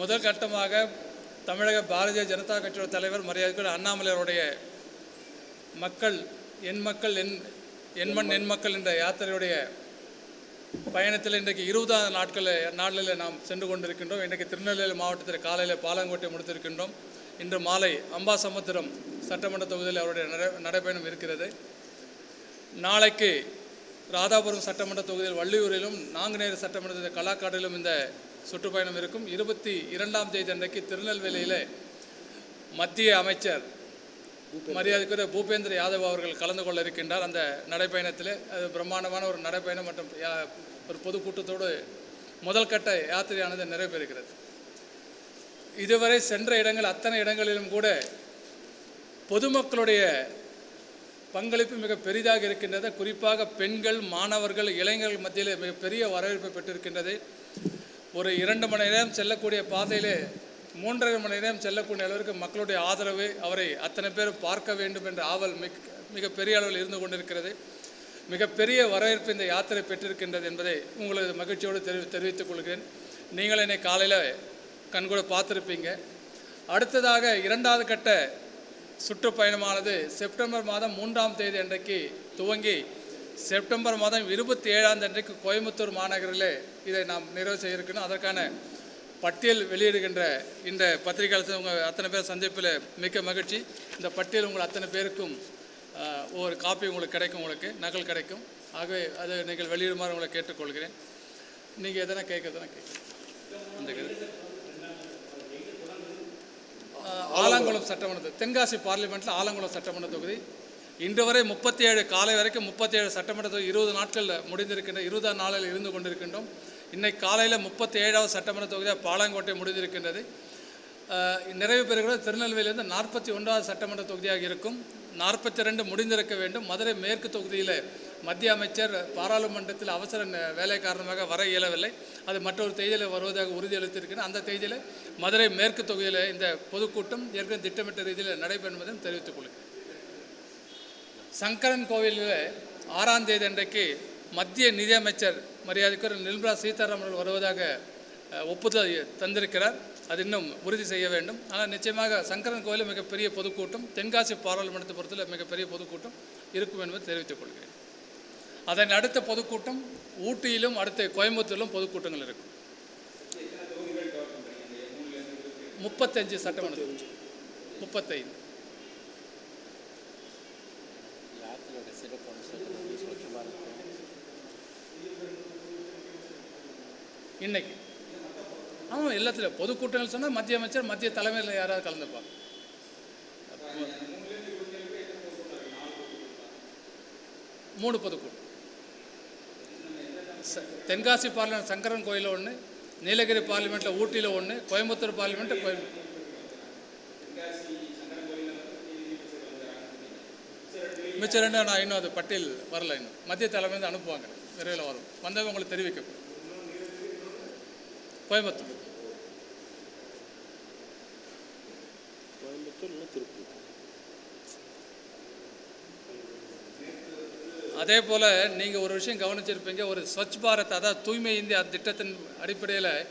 முதல் கட்டமாக தமிழக பாரதிய ஜனதா கட்சியோட தலைவர் மரியாதைக்கு அண்ணாமலை அவருடைய மக்கள் என் மக்கள் என் என் மண் என் மக்கள் என்ற யாத்திரையுடைய பயணத்தில் இன்றைக்கு இருபதாவது நாட்கள் நாளில் நாம் சென்று கொண்டிருக்கின்றோம். இன்றைக்கு திருநெல்வேலி மாவட்டத்தில் காலையில் பாலங்கோட்டை முடித்திருக்கின்றோம். இன்று மாலை அம்பாசமுத்திரம் சட்டமன்ற தொகுதியில் அவருடைய நடை நடைபயணம் இருக்கிறது. நாளைக்கு ராதாபுரம் சட்டமன்ற தொகுதியில் வள்ளியூரிலும் நாங்குநேரி சட்டமன்ற தொகுதி கலாக்காட்டிலும் இந்த சுற்றுப்பயணம் இருக்கும். இருபத்தி இரண்டாம் தேதி அன்றைக்கு திருநெல்வேலியில் மத்திய அமைச்சர் மரியாதைக்குரிய பூபேந்திர யாதவ் அவர்கள் கலந்து கொள்ள இருக்கின்றார். அந்த நடைப்பயணத்தில் அது பிரம்மாண்டமான ஒரு நடைப்பயணம் மற்றும் ஒரு பொதுக்கூட்டத்தோடு முதல் கட்ட யாத்திரையானது நிறைவேறுகிறது. இதுவரை சென்ற இடங்கள் அத்தனை இடங்களிலும் கூட பொதுமக்களுடைய பங்களிப்பு மிக பெரிதாக இருக்கின்றது. குறிப்பாக பெண்கள் மாணவர்கள் இளைஞர்கள் மத்தியில் மிகப்பெரிய வரவேற்பை பெற்றிருக்கின்றது. ஒரு இரண்டு மணி நேரம் செல்லக்கூடிய பாதையிலே மூன்றரை மணி நேரம் செல்லக்கூடிய அளவிற்கு மக்களுடைய ஆதரவு அவரை அத்தனை பேர் பார்க்க வேண்டும் என்ற ஆவல் மிக மிகப்பெரிய அளவில் இருந்து கொண்டிருக்கிறது. மிகப்பெரிய வரவேற்பு இந்த யாத்திரை பெற்றிருக்கின்றது என்பதை உங்களது மகிழ்ச்சியோடு தெரிவி தெரிவித்துக் கொள்கிறேன். நீங்கள் என்னை காலையில் கண்கூட பார்த்துருப்பீங்க. அடுத்ததாக இரண்டாவது கட்ட சுற்றுப்பயணமானது செப்டம்பர் மாதம் மூன்றாம் தேதி அன்றைக்கு துவங்கி செப்டம்பர் மாதம் இருபத்தி ஏழாம் தேதிக்கு கோயம்புத்தூர் மாநகரிலே இதை நாம் நிறைவு செய்ய இருக்கணும் அதற்கான பட்டியல் வெளியிடுகின்ற இந்த பத்திரிகையாளர் உங்கள் அத்தனை பேர் சந்திப்பில் மிக்க மகிழ்ச்சி. இந்த பட்டியல் உங்கள் அத்தனை பேருக்கும் ஒரு காப்பி உங்களுக்கு கிடைக்கும் உங்களுக்கு நகல் கிடைக்கும். ஆகவே அதை நீங்கள் வெளியிடுமாறு உங்களை கேட்டுக்கொள்கிறேன். நீங்கள் எதனா கேட்க எதனா கேட்க. ஆலங்குளம் சட்டமன்ற தென்காசி பார்லிமெண்ட்டில் ஆலங்குளம் சட்டமன்ற தொகுதி. இன்று வரை முப்பத்தி ஏழு காலை வரைக்கும் முப்பத்தி ஏழு சட்டமன்ற தொகுதி இருபது நாட்களில் முடிந்திருக்கின்ற இருபதாம் நாளில் இருந்து கொண்டிருக்கின்றோம். இன்னைக்கு காலையில் முப்பத்தி ஏழாவது சட்டமன்ற தொகுதியாக பாலாங்கோட்டை முடிந்திருக்கின்றது. நிறைவு பெறுகிற திருநெல்வேலியிலிருந்து நாற்பத்தி ஒன்றாவது சட்டமன்ற தொகுதியாக இருக்கும். நாற்பத்தி ரெண்டு முடிந்திருக்க வேண்டும். மதுரை மேற்கு தொகுதியில் மத்திய அமைச்சர் பாராளுமன்றத்தில் அவசர வேலை காரணமாக வர இயலவில்லை. அது மற்றொரு தேதியில் வருவதாக உறுதியளித்திருக்கிறேன் அந்த தேதியில் மதுரை மேற்கு தொகுதியில் இந்த பொதுக்கூட்டம் ஏற்கனவே திட்டமிட்ட ரீதியில் நடைபெறும் என்பதையும் தெரிவித்துக் கொள்கிறேன். சங்கரன் கோவிலில் ஆறாம் தேதி அன்றைக்கு மத்திய நிதியமைச்சர் மரியாதைக்கு நிர்மலா சீதாராமன் அவர்கள் வருவதாக ஒப்புதல் தந்திருக்கிறார். அது இன்னும் உறுதி செய்ய வேண்டும். ஆனால் நிச்சயமாக சங்கரன் கோவிலில் மிகப்பெரிய பொதுக்கூட்டம் தென்காசி பாராளுமன்றத்தை பொறுத்தல மிகப்பெரிய பொதுக்கூட்டம் இருக்கும் என்பதை தெரிவித்துக் கொள்கிறேன். அதன் அடுத்த பொதுக்கூட்டம் ஊட்டியிலும் அடுத்த கோயம்புத்தூரிலும் பொதுக்கூட்டங்கள் இருக்கும். முப்பத்தஞ்சு சட்டமன்ற முப்பத்தைந்து. யாத்திரையோட சிறப்பு அம்சங்கள் ஸ்வச் பாரத் இன்னைக்கு. ஆமாம் எல்லாத்துலையும் பொதுக்கூட்டங்கள் சொன்னால் மத்திய அமைச்சர் மத்திய தலைமையில் யாராவது கலந்துப்பாங்க மூணு பொதுக்கூட்டம் தென்காசி பார்லிமெண்ட் சங்கரன் கோயிலில் ஒன்று நீலகிரி பார்லிமெண்ட்டில் ஊட்டியில் ஒன்று கோயம்புத்தூர் பார்லிமெண்ட்டு கோயம்புத்தூர். ரெண்டு நான் இன்னும் அது பட்டியல் வரல இன்னும். மத்திய தலைமையிலிருந்து அனுப்புவாங்க. விரைவில் வரும். வந்தவங்க உங்களுக்கு தெரிவிக்கப்படும் கோயம்புத்தூர். அதே போல் நீங்கள் ஒரு விஷயம் கவனிச்சிருப்பீங்க. ஒரு ஸ்வச் பாரத் அதாவது தூய்மை இந்தியா திட்டத்தின் அடிப்படையில்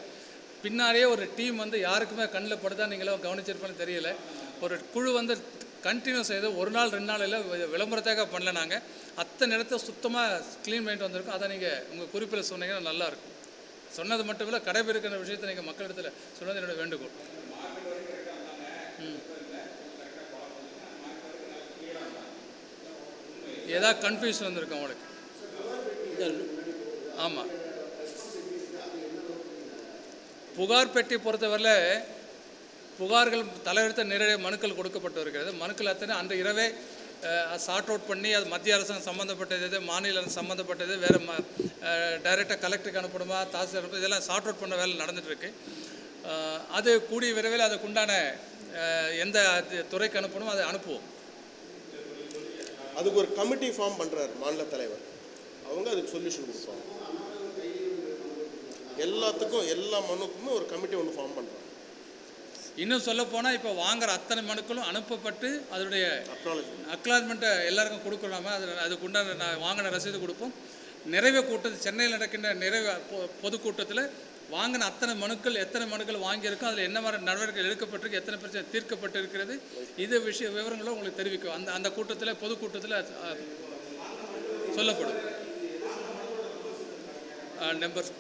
பின்னாடியே ஒரு டீம் வந்து யாருக்குமே கண்ணில் படுதா நீங்களும் கவனிச்சிருப்பேன்னு தெரியல. ஒரு குழு வந்து கண்டினியூஸ் செய்து ஒரு நாள் ரெண்டு நாள் இல்லை வி- விளம்பரத்தாக பண்ணல நாங்கள் அத்தனை இடத்த சுத்தமாக க்ளீன் பண்ணிட்டு வந்திருக்கோம். அதை நீங்கள் உங்கள் குறிப்பில் சொன்னீங்கன்னா நல்லாயிருக்கும் சொன்னது மட்டும் இல்லை கடைபிடிக்கிற விஷயத்தை நீங்கள் மக்களிடத்தில் சொன்னது என்னோட வேண்டுகோள். ம். ஏதாவது கன்ஃபியூஷன் வந்திருக்கும் அவங்களுக்கு ஆமாம் புகார் பெட்டி பொறுத்தவரையில் புகார்கள் தலைவர்த்த நிறைய மனுக்கள் கொடுக்கப்பட்டு வருகிறது மனுக்கள் அத்தனை அன்று இரவே சார்ட் அவுட் பண்ணி அது மத்திய அரசாங்கம் சம்மந்தப்பட்டது எது மாநில அரசு சம்மந்தப்பட்டது வேறு ம டைரெக்டாக கலெக்டருக்கு அனுப்பணுமா தாசில் அனுப்பணும் இதெல்லாம் சார்ட் அவுட் பண்ண வேலை நடந்துகிட்ருக்கு அது கூடிய விரைவில் அதுக்குண்டான எந்த துறைக்கு அனுப்பணுமோ அதை அனுப்புவோம். அதுக்கு ஒரு கமிட்டி ஃபார்ம் பண்ணுறாரு மாநில தலைவர். அவங்க அதுக்கு சொல்யூஷன் கொடுப்பாங்க. எல்லாத்துக்கும் எல்லா மனுக்குமே ஒரு கமிட்டி ஒன்று ஃபார்ம் பண்ணுறாங்க இன்னும் சொல்லப்போனால் இப்போ வாங்குற அத்தனை மனுக்களும் அனுப்பப்பட்டு அதனுடைய அக்னாலஜ் அக்னாலஜ்மெண்ட்டை எல்லாருக்கும் கொடுக்கலாமா? அது அதுக்கு உண்டான நான் வாங்கின ரசீது கொடுப்போம். நிறைவு கூட்டத்தில் சென்னையில் நடக்கின்ற நிறைவு பொதுக்கூட்டத்தில் வாங்கின அத்தனை மனுக்கள் எத்தனை மனுக்கள் வாங்கியிருக்கோம் அதில் என்ன மாதிரி நடவடிக்கை எடுக்கப்பட்டிருக்கு எத்தனை பிரச்சனை தீர்க்கப்பட்டிருக்கிறது இது விஷய விவரங்களும் உங்களுக்கு தெரிவிக்கும். அந்த அந்த கூட்டத்தில் பொதுக்கூட்டத்தில் சொல்லப்படும். நம்பர்